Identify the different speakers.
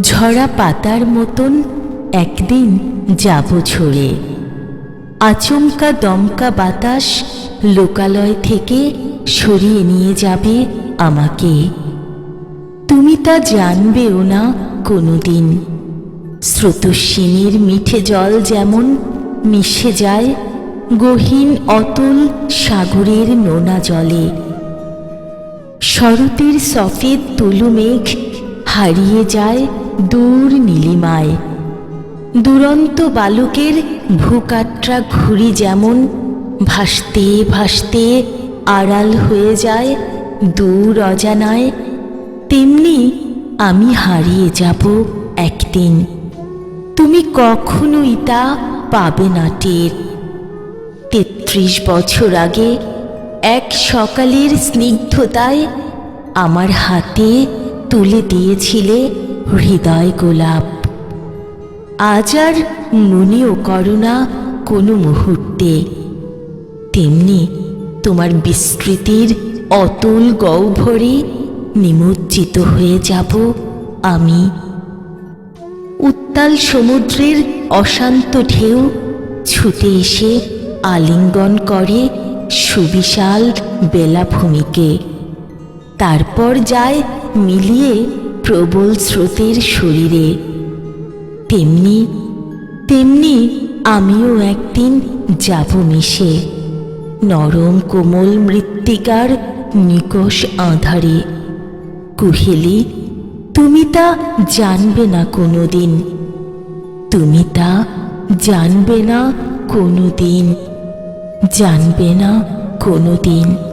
Speaker 1: ঝরা পাতার মতন একদিন যাব ঝরে। আচমকা দমকা বাতাস লোকালয় থেকে সরিয়ে নিয়ে যাবে আমাকে। তুমি তা জানবেও না কোনোদিন। স্রোতস্বিনীর মিঠে জল যেমন মিশে যায়, গহীন অতল সাগরের নোনা জলে। শরতের সফেদ তুলু মেঘ হারিয়ে যায় দূর নীলিমায়। দুরন্ত বালকের ভূকাট্রা ঘুড়ি যেমন ভাসতে ভাসতে আড়াল হয়ে যায় দূর অজানায়, তেমনি আমি হারিয়ে যাব একদিন। তুমি কখনোই তা পাবে না টের। তেত্রিশ বছর আগে এক সকালের স্নিগ্ধতায় আমার হাতে তুলে দিয়েছিলে হৃদয় গোলাপ। আজ আর মনেও করো না কোনো মুহূর্তে। তেমনি তোমার বিস্তৃতির অতল গহ্বরে নিমজ্জিত হয়ে যাব আমি। উত্তাল সমুদ্রের অশান্ত ঢেউ ছুটে এসে আলিঙ্গন করে সুবিশাল বেলাভূমিকে। তারপর যায় মিলিয়ে প্রবল স্রোতের শরীরে। তেমনি তেমনি আমিও একদিন যাব মিশে। নরম কোমল মৃত্তিকার নিকষ আধারে। কুহেলি, তুমি তা জানবে না কোনোদিন। তুমি তা জানবে না কোনোদিন। জানবে না কোনোদিন।